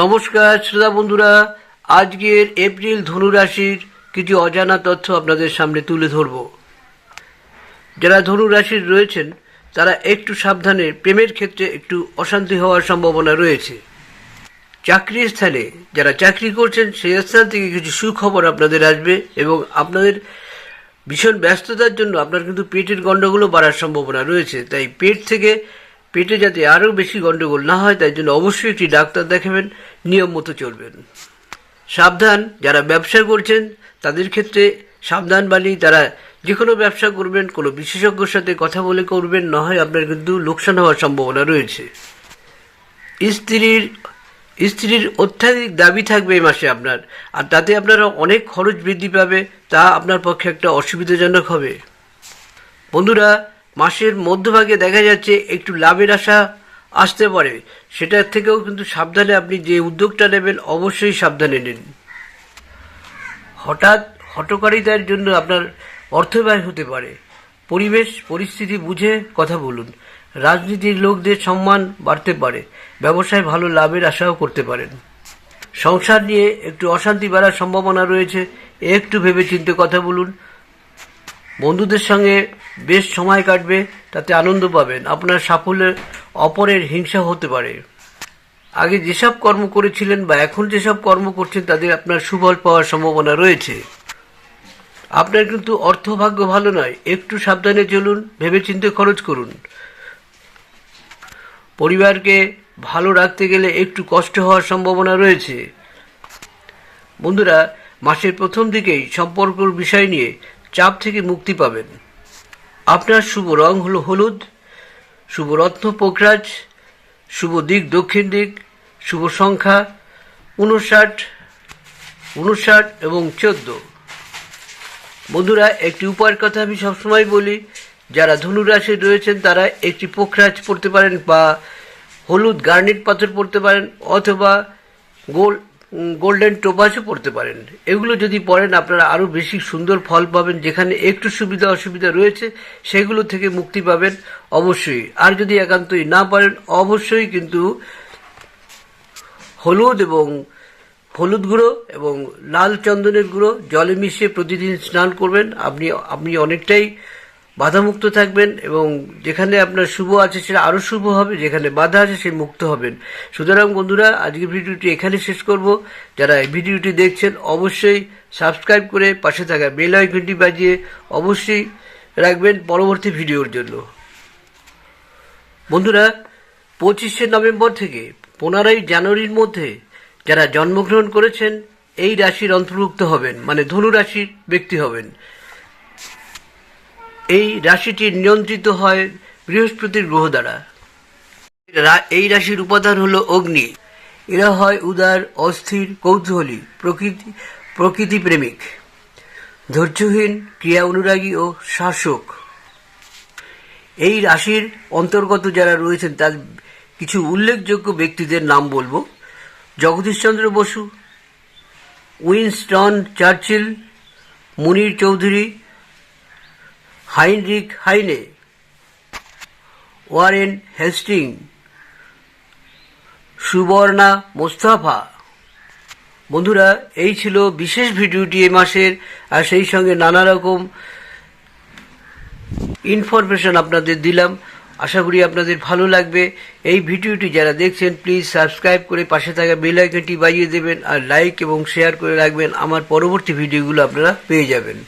নমস্কার, শ্রোতা বন্ধুরা। আজকের এপ্রিল ধনুরাশির কিছু অজানা তথ্য আপনাদের সামনে তুলে ধরব। যারা ধনুরাশির রয়েছেন, তারা একটু সাবধানে প্রেমের ক্ষেত্রে একটু অশান্তি হওয়ার সম্ভাবনা রয়েছে। চাকরির স্থানে যারা চাকরি করছেন, সেই স্থান থেকে কিছু সুখবর আপনাদের আসবে এবং আপনাদের ভীষণ ব্যস্ততার জন্য আপনার কিন্তু পেটের গন্ডগোলও বাড়ার সম্ভাবনা রয়েছে। তাই পেট থেকে পেটে যাতে আরও বেশি গন্ডগোল না হয়, তাই জন্য অবশ্যই একটি ডাক্তার দেখাবেন, নিয়ম মতো চলবেন। সাবধান, যারা ব্যবসা করছেন, তাদের ক্ষেত্রে সাবধান বাণী, তারা যে কোনো ব্যবসা করবেন, কোনো বিশেষজ্ঞর সাথে কথা বলে করবেন, না হয় আপনার কিন্তু লোকসান হওয়ার সম্ভাবনা রয়েছে। স্ত্রীর স্ত্রীর অত্যাধিক দাবি থাকবে এই মাসে আপনার, আর তাতে আপনার অনেক খরচ বৃদ্ধি পাবে, তা আপনার পক্ষে একটা অসুবিধাজনক হবে। বন্ধুরা মাসের মধ্যভাগে দেখা যাচ্ছে একটু লাভের আশা আসতে পারে। সেটার থেকেও কিন্তু সাবধানে আপনি যে উদ্যোগটা নেবেন, অবশ্যই সাবধানে নিন। হঠাৎ হটকারিতার জন্য আপনার অর্থ ব্যয় হতে পারে। পরিবেশ, পরিস্থিতি বুঝে কথা বলুন। রাজনীতির লোকদের সম্মান বাড়তে পারে। ব্যবসায় ভালো লাভের আশাও করতে পারেন। সংসার নিয়ে একটু অশান্তি বাড়ার সম্ভাবনা রয়েছে। একটু ভেবে চিন্তে কথা বলুন। বন্ধুদের সঙ্গে বেশ সময় কাটবে, তাতে আনন্দ পাবেন। আপনার সাফল্যের অপরের হিংসা হতে পারে। আগে যেসব কর্ম করেছিলেন বা এখন যেসব কর্ম করছেন তাদের আপনার সুফল পাওয়ার সম্ভাবনা রয়েছে। আপনার কিন্তু অর্থভাগ্য ভালো নয়। একটু সাবধানে চলুন, ভেবেচিন্তে খরচ করুন। পরিবারকে ভালো রাখতে গেলে একটু কষ্ট হওয়ার সম্ভাবনা রয়েছে। বন্ধুরা, মাসের প্রথম দিকেই সম্পর্কর বিষয় নিয়ে চাপ থেকে মুক্তি পাবেন। আপনার শুভ রং হলো হলুদ, শুভ রত্ন পোকরাজ, শুভ দিক দক্ষিণ দিক, শুভ সংখ্যা উনষাট উনষাট এবং চোদ্দ। বন্ধুরা, একটি উপায়ের কথা আমি সবসময় বলি, যারা ধনুরাশি রয়েছেন, তারা একটি পোখরাজ পড়তে পারেন বা হলুদ গার্নেট পাথর পড়তে পারেন অথবা গোল গোল্ডেন টোপাসও পড়তে পারেন। এগুলো যদি পড়েন, আপনারা আরও বেশি সুন্দর ফল পাবেন, যেখানে একটু সুবিধা, অসুবিধা রয়েছে, সেগুলো থেকে মুক্তি পাবেন অবশ্যই। আর যদি একান্তই না পারেন, অবশ্যই কিন্তু হলুদ এবং হলুদ গুঁড়ো এবং লাল চন্দনের গুঁড়ো, জলে মিশিয়ে প্রতিদিন স্নান করবেন। আপনি আপনি অনেকটাই বাধামুক্ত থাকবেন এবং যেখানে আপনার শুভ আছে সেটা আরও শুভ হবে, যেখানে বাধা আছে সে মুক্ত হবেন। সুতরাং বন্ধুরা, আজকের ভিডিওটি এখানে শেষ করব। যারা এই ভিডিওটি দেখছেন, অবশ্যই সাবস্ক্রাইব করে পাশে থাকা বেল আইকনটি বাজিয়ে অবশ্যই রাখবেন পরবর্তী ভিডিওর জন্য। বন্ধুরা, পঁচিশে নভেম্বর থেকে পনেরোই জানুয়ারির মধ্যে যারা জন্মগ্রহণ করেছেন, এই রাশির অন্তর্ভুক্ত হবেন মানে ধনু রাশির ব্যক্তি হবেন। এই রাশিটি নিয়ন্ত্রিত হয় বৃহস্পতির গ্রহ দ্বারা। এই রাশির উপাদান হলো অগ্নি। এরা হয় উদার, অস্থির, কৌতূহলী, প্রকৃতি প্রকৃতি প্রেমিক ধৈর্যহীন, ক্রিয়া অনুরাগী ও শাসক। এই রাশির অন্তর্গত যারা রয়েছেন, তার কিছু উল্লেখযোগ্য ব্যক্তিদের নাম বলব। Jagadishchandra Bose, Winston Churchill, Munier Chowdhury Heinrich Heine Warren Hastings, Subarna Mustafa. বন্ধুরা, এই ছিল বিশেষ ভিডিওটি এ মাসের, আর সেই সঙ্গে নানা রকম ইনফরমেশন আপনাদের দিলাম। আশা করি আপনাদের ভালো লাগবে। এই ভিডিওটি যারা দেখছেন প্লিজ সাবস্ক্রাইব করে পাশে থাকা বেল আইকনটি বাজিয়ে দেবেন, আর লাইক এবং শেয়ার করে রাখবেন। আমার পরবর্তী ভিডিওগুলো আপনারা পেয়ে যাবেন।